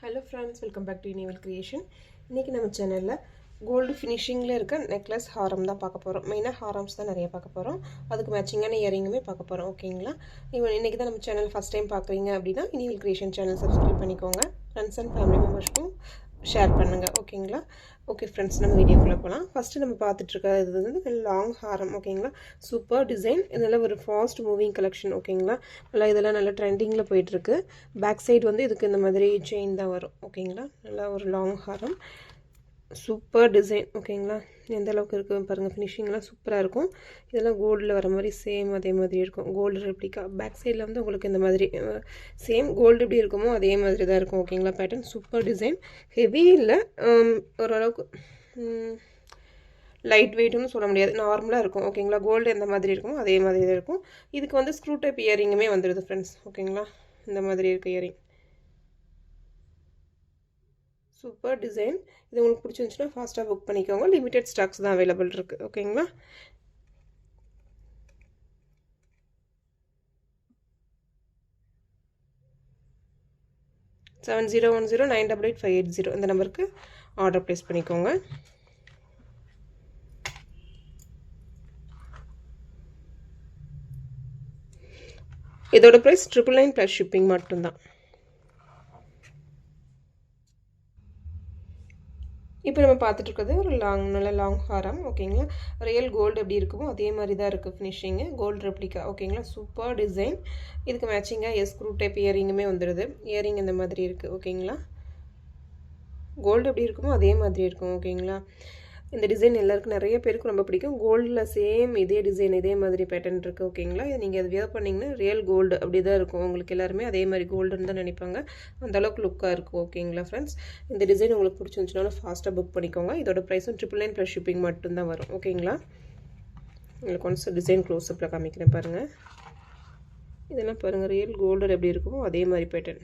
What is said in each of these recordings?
Hello friends welcome back to யூனிவல் creation இன்றைக்கி நம்ம சேனலில் கோல்டு ஃபினிஷிங்கில் இருக்க நெக்லஸ் ஹாரம் தான் பார்க்க போகிறோம் மெயினாக ஹாரம்ஸ் தான் நிறைய பார்க்க போகிறோம் அதுக்கு மேட்சிங்கான இயரிங்குமே பார்க்க போகிறோம் ஓகேங்களா இவன் இன்றைக்கி தான் நம்ம சேனல் ஃபஸ்ட் டைம் பார்க்குறீங்க அப்படின்னா இனிவல் கிரியேஷன் சேனல் சப்ஸ்கிரைப் பண்ணிக்கோங்க. ஃப்ரெண்ட்ஸ் அண்ட் ஃபேமிலி மெம்பர்ஸ்க்கும் ஷேர் பண்ணுங்கள் ஓகேங்களா? ஓகே ஃப்ரெண்ட்ஸ் நம்ம வீடியோக்குள்ளே போகலாம் ஃபஸ்ட்டு நம்ம பார்த்துட்டு இது வந்து லாங் ஹாரம் ஓகேங்களா? சூப்பர் டிசைன் இதெல்லாம் ஒரு ஃபாஸ்ட் மூவிங் கலெக்ஷன் ஓகேங்களா? நல்லா இதெல்லாம் நல்லா ட்ரெண்டிங்கில் போயிட்டுருக்கு பேக் சைடு வந்து இதுக்கு இந்த மாதிரி செயின் தான் வரும் ஓகேங்களா? நல்லா ஒரு லாங் ஹாரம் சூப்பர் டிசைன் ஓகேங்களா? எந்த அளவுக்கு இருக்குது பாருங்கள் ஃபினிஷிங்லாம் சூப்பராக இருக்கும். இதெல்லாம் கோல்டில் வர மாதிரி சேம் அதே மாதிரி இருக்கும். கோல்டு ரெப்ளிகா பேக் சைடில் வந்து உங்களுக்கு இந்த மாதிரி சேம் கோல்டு எப்படி இருக்குமோ அதே மாதிரி தான் இருக்கும் ஓகேங்களா பேட்டர்ன் சூப்பர் டிசைன் ஹெவி இல்லை ஓரளவுக்கு லைட் வெயிட்னு சொல்ல முடியாது. நார்மலாக இருக்கும் ஓகேங்களா? கோல்டு எந்த மாதிரி இருக்குமோ அதே மாதிரி தான் இருக்கும். இதுக்கு வந்து ஸ்க்ரூ டைப் இயரிங்குமே வந்துடுது ஃப்ரெண்ட்ஸ் ஓகேங்களா? இந்த மாதிரி இருக்க இயரிங் சூப்பர் டிசைன் இது உங்களுக்கு பிடிச்சிருந்துச்சுன்னா ஃபாஸ்ட்டாக புக் பண்ணிக்கோங்க. லிமிடெட் ஸ்டாக்ஸ் தான் அவைலபிள் இருக்குது ஓகேங்களா seven zero one zero nine double eight five eight zero இந்த நம்பருக்கு ஆர்டர் ப்ளேஸ் பண்ணிக்கோங்க. இதோட price triple nine plus shipping மட்டும்தான். இப்போ நம்ம பார்த்துட்டு இருக்கிறது ஒரு லாங் நல்ல லாங் ஹாரம் ஓகேங்களா ரியல் கோல்டு எப்படி இருக்குமோ அதே மாதிரி தான் இருக்குது ஃபினிஷிங்கு கோல்டு ரெப்ளிகா ஓகேங்களா சூப்பர் டிசைன் இதுக்கு மேட்சிங்காக எஸ் ஸ்க்ரூ டைப் இயரிங்குமே வந்துடுது இயரிங் இந்த மாதிரி இருக்குது ஓகேங்களா கோல்டு எப்படி இருக்குமோ அதே மாதிரி இருக்கும் ஓகேங்களா இந்த டிசைன் எல்லாருக்கும் நிறைய பேருக்கு ரொம்ப பிடிக்கும். கோல்டில் சேம் இதே டிசைன் இதே மாதிரி பேட்டர்ன் இருக்குது ஓகேங்களா நீங்கள் அது வியர் பண்ணிங்கன்னா ரியல் கோல்டு அப்படி தான் இருக்கும். உங்களுக்கு எல்லாருமே அதே மாதிரி கோல்டுன்னு தான் நினைப்பாங்க. அந்தளவுக்கு லுக்காக இருக்கும் ஓகேங்களா ஃப்ரெண்ட்ஸ் இந்த டிசைன் உங்களுக்கு பிடிச்சிருந்துச்சுனாலும் ஃபாஸ்ட்டாக புக் பண்ணிக்கோங்க. இதோட ப்ரைஸும் ட்ரிபிள் நைன் ப்ளஸ் ஷிப்பிங் மட்டும்தான் வரும் ஓகேங்களா உங்களுக்கு ஒன்ஸ் டிசைன் க்ளோஸ்அப்பில் காமிக்கிறேன் பாருங்கள் இதெல்லாம் பாருங்கள் ரியல் கோல்டு எப்படி இருக்குமோ அதே மாதிரி pattern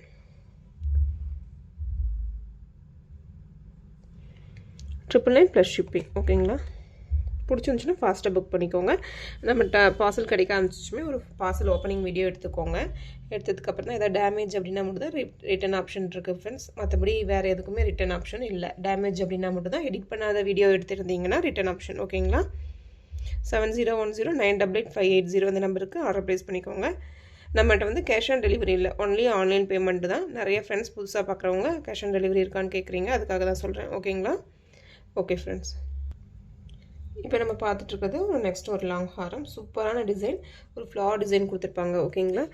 triple nine plus shipping ஓகேங்களா பிடிச்சிருந்துச்சுன்னா ஃபாஸ்ட்டாக புக் பண்ணிக்கோங்க. நம்ம ட பார்சல் கிடைக்க ஆரம்பிச்சிச்சுமே ஒரு பார்சல் ஓப்பனிங் வீடியோ எடுத்துக்கோங்க. எடுத்ததுக்கப்புறம் தான் எதாவது டேமேஜ் அப்படின்னா மட்டும் தான் ரிட்டன் ஆப்ஷன் இருக்குது ஃப்ரெண்ட்ஸ் மற்றபடி வேறு எதுக்குமே ரிட்டன் ஆப்ஷன் இல்லை. டேமேஜ் அப்படின்னா மட்டும் தான் எடிட் பண்ணாத வீடியோ எடுத்துருந்தீங்கன்னா ரிட்டன் ஆப்ஷன் ஓகேங்களா seven zero one zero nine double eight five eight zero அந்த நம்பருக்கு ஆர்டர் ப்ளேஸ் பண்ணிக்கோங்க. நம்மகிட்ட வந்து கேஷ் ஆன் டெலிவரி இல்லை. ஒன்லி ஆன்லைன் பேமெண்ட் தான். நிறைய ஃப்ரெண்ட்ஸ் புதுசாக பார்க்குறவங்க கேஷ் ஆன் டெலிவரி இருக்கான்னு கேட்குறீங்க அதுக்காக தான் சொல்கிறேன் ஓகேங்களா ஓகே ஃப்ரெண்ட்ஸ் இப்போ நம்ம பார்த்துட்ருக்கிறது ஒரு நெக்ஸ்ட் ஒரு லாங் ஹாரம். சூப்பரான டிசைன் ஒரு ஃப்ளார் டிசைன் கொடுத்துருப்பாங்க ஓகேங்களா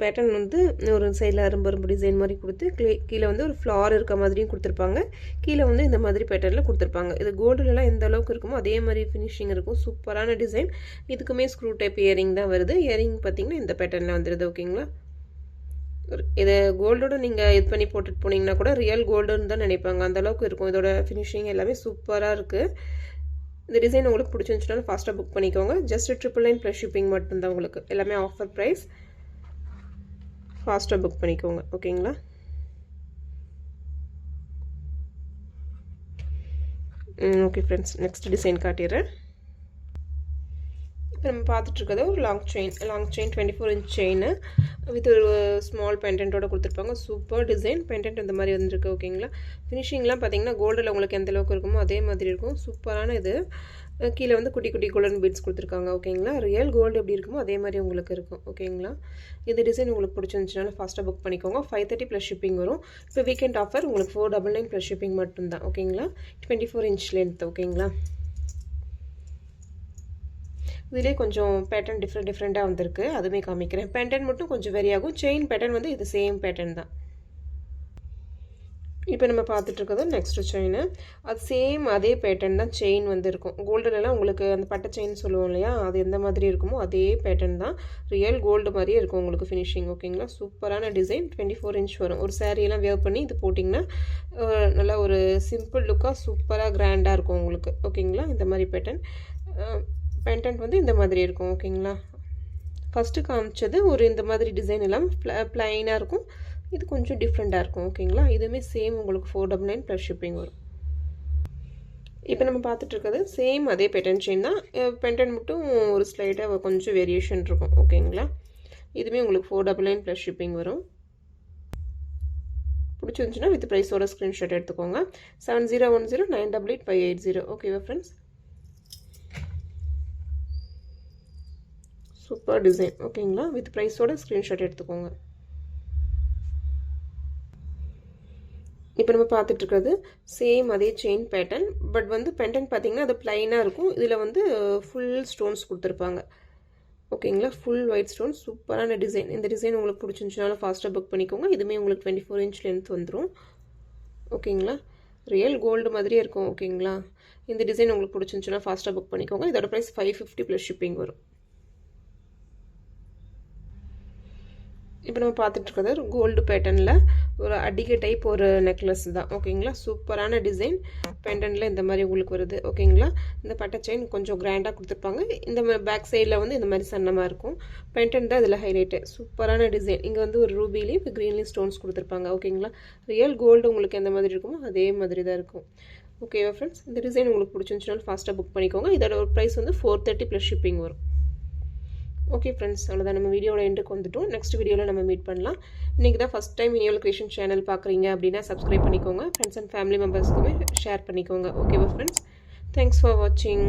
பேட்டர்ன் வந்து ஒரு சைடில் அரும்பு அரும்பு டிசைன் மாதிரி கொடுத்து கீழே கீழே வந்து ஒரு ஃப்ளார் இருக்க மாதிரியும் கொடுத்துருப்பாங்க. கீழே வந்து இந்த மாதிரி பேட்டர்னில் கொடுத்துருப்பாங்க. இது கோல்டுலலாம் எந்த அளவுக்கு இருக்குமோ அதே மாதிரி ஃபினிஷிங் இருக்கும். சூப்பரான டிசைன் இதுக்குமே ஸ்க்ரூ டைப் இயரிங் தான் வருது. இயரிங் பார்த்திங்கன்னா இந்த பேட்டர்னில் வந்துடுது ஓகேங்களா இதை கோல்டோட நீங்கள் இது பண்ணி போட்டுட்டு போனீங்கன்னா கூட ரியல் கோல்டுன்னு தான் நினைப்பாங்க. அந்தளவுக்கு இருக்கும். இதோட ஃபினிஷிங் எல்லாமே சூப்பராக இருக்குது இந்த டிசைன் உங்களுக்கு பிடிச்சிருந்துச்சுனாலும் ஃபாஸ்ட்டாக புக் பண்ணிக்கோங்க. Just triple nine plus shipping மட்டும்தான் உங்களுக்கு. எல்லாமே ஆஃபர் ப்ரைஸ் ஃபாஸ்ட்டாக புக் பண்ணிக்கோங்க. ஓகேங்களா? ஓகே ஃப்ரெண்ட்ஸ் நெக்ஸ்ட் டிசைன் காட்டிடுறேன். இப்போ நம்ம பார்த்துட்ருக்கிறது ஒரு long chain long chain twenty four inch chain with ஒரு ஸ்மால் பெண்டன்ட்டோட கொடுத்துருப்பாங்க. சூப்பர் டிசைன் பெண்டன்ட் இந்த மாதிரி வந்துருக்கு ஓகேங்களா ஃபினிஷிங்லாம் பார்த்தீங்கன்னா கோல்டில் உங்களுக்கு எந்த அளவுக்கு இருக்குமோ அதே மாதிரி இருக்கும். சூப்பரான இது. கீழே வந்து குட்டி குட்டி கோல்டன் பீட்ஸ் கொடுத்துருக்காங்க ஓகேங்களா ரியல் கோல்டு எப்படி இருக்குமோ அதே மாதிரி உங்களுக்கு இருக்கும் ஓகேங்களா இது டிசைன் உங்களுக்கு பிடிச்சிருந்துச்சுனால ஃபாஸ்ட்டாக புக் பண்ணிக்கோங்க. ஃபைவ் தேர்ட்டி ப்ளஸ் ஷிப்பிங் வரும். இப்போ வீக்கெண்ட் ஆஃபர் உங்களுக்கு four double nine plus shipping மட்டும்தான் ஓகேங்களா டுவெண்ட்டி ஃபோர் இன்ச் லென்த் ஓகேங்களா இதிலே கொஞ்சம் பேட்டர்ன் டிஃப்ரெண்ட் டிஃப்ரெண்ட்டாக வந்திருக்கு. அதுவுமே காமிக்கிறேன். பேண்டன் மட்டும் கொஞ்சம் வெரி ஆகும். செயின் பேட்டர்ன் வந்து இது சேம் பேட்டர்ன் தான். இப்போ நம்ம பார்த்துட்ருக்கிறது நெக்ஸ்ட்டு செயின் அது சேம் அதே பேட்டர்ன் தான் செயின் வந்து இருக்கும். கோல்டுலலாம் உங்களுக்கு அந்த பட்டை செயின் சொல்லுவோம் இல்லையா? அது எந்த மாதிரி இருக்குமோ அதே பேட்டர்ன் தான். ரியல் கோல்டு மாதிரியே இருக்கும் உங்களுக்கு ஃபினிஷிங் ஓகேங்களா சூப்பரான டிசைன் டுவெண்ட்டி ஃபோர் இன்ச் வரும். ஒரு சேரீலாம் வேர் பண்ணி இது போட்டிங்கன்னா நல்லா ஒரு சிம்பிள் லுக்காக சூப்பராக கிராண்டாக இருக்கும் உங்களுக்கு. ஓகேங்களா இந்த மாதிரி பேட்டர்ன் பென்டென்ட் வந்து இந்த மாதிரி இருக்கும் ஓகேங்களா? ஃபஸ்ட்டு காமிச்சது ஒரு இந்த மாதிரி டிசைன் எல்லாம் ப்ள ப்ளைனாக இருக்கும். இது கொஞ்சம் டிஃப்ரெண்ட்டாக இருக்கும் ஓகேங்களா? இதுவுமே சேம் உங்களுக்கு four double nine plus shipping வரும். இப்போ நம்ம பார்த்துட்டு இருக்கிறது சேம் அதே பேட்டர்ன் செயின் தான். பென்டன் மட்டும் ஒரு ஸ்லைட்டாக கொஞ்சம் வேரியேஷன் இருக்கும் ஓகேங்களா? இதுவுமே உங்களுக்கு four double nine plus shipping வரும். பிடிச்சிருந்துச்சுன்னா வித் ப்ரைஸோட ஸ்க்ரீன்ஷாட் எடுத்துக்கோங்க. Seven zero one zero nine double eight five eight zero ஓகேவா ஃப்ரெண்ட்ஸ் சூப்பர் டிசைன் ஓகேங்களா வித் ப்ரைஸோட ஸ்க்ரீன்ஷாட் எடுத்துக்கோங்க. இப்போ நம்ம பார்த்துட்ருக்கிறது சேம் அதே செயின் பேட்டர்ன் பட் வந்து பெண்டன் பார்த்தீங்கன்னா அது ப்ளைனாக இருக்கும். இதில் வந்து ஃபுல் ஸ்டோன்ஸ் கொடுத்துருப்பாங்க. ஓகேங்களா ஃபுல் ஒயிட் ஸ்டோன் சூப்பரான டிசைன் இந்த டிசைன் உங்களுக்கு பிடிச்சிருந்துச்சுனாலும் ஃபாஸ்ட்டாக புக் பண்ணிக்கோங்க. இதுவுமே உங்களுக்கு டுவெண்ட்டி ஃபோர் இன்ச் லென்த் வந்துடும் ஓகேங்களா ரியல் கோல்டு மாதிரியே இருக்கும் ஓகேங்களா இந்த டிசைன் உங்களுக்கு பிடிச்சிருந்துச்சுன்னா ஃபாஸ்ட்டாக புக் பண்ணிக்கோங்க. இதோட price five fifty plus shipping வரும். இப்போ நம்ம பார்த்துட்டு ஒரு கோல்டு பேட்டர்னில் ஒரு அடிக்க டைப் ஒரு நெக்லஸ் தான். ஓகேங்களா சூப்பரான டிசைன் பெண்டனில் இந்த மாதிரி உங்களுக்கு வருது. ஓகேங்களா இந்த பட்டை செயின் கொஞ்சம் கிராண்டாக கொடுத்துருப்பாங்க. இந்த பேக் சைடில் வந்து இந்த மாதிரி சன்னமாக இருக்கும். பெண்டன் தான் இதில் ஹைலைட்டு சூப்பரான டிசைன் இங்கே வந்து ஒரு ரூபிலையும் க்ரீன்லேயும் ஸ்டோன்ஸ் கொடுத்துருப்பாங்க. ஓகேங்களா ரியல் கோல்டு உங்களுக்கு எந்த மாதிரி இருக்குமோ அதே மாதிரி தான் இருக்கும். ஓகேவா ஃப்ரெண்ட்ஸ் இந்த டிசைன் உங்களுக்கு பிடிச்சிருந்துச்சுனாலும் ஃபாஸ்ட்டாக புக் பண்ணிக்கோங்க. இதோட ஒரு ப்ரைஸ் வந்து ஃபோர் தேர்ட்டி ப்ளஸ் ஷிப்பிங் வரும். ஓகே ஃப்ரெண்ட்ஸ் அவ்வளோதான் நம்ம வீடியோட எண்டுக்கு வந்துட்டோம். நெக்ஸ்ட் வீடியோவில் நம்ம மீட் பண்ணலாம். இன்றைக்கி தான் first time Iniyal creation channel பார்க்குறீங்க அப்படின்னா சப்ஸ்கிரைப் பண்ணிக்கோங்க. ஃப்ரெண்ட்ஸ் அண்ட் ஃபேமிலி மெம்பர்ஸ்க்குமே ஷேர் பண்ணிக்கோங்க. ஓகேவா ஃப்ரெண்ட்ஸ் தேங்க்ஸ் ஃபார் வாட்சிங்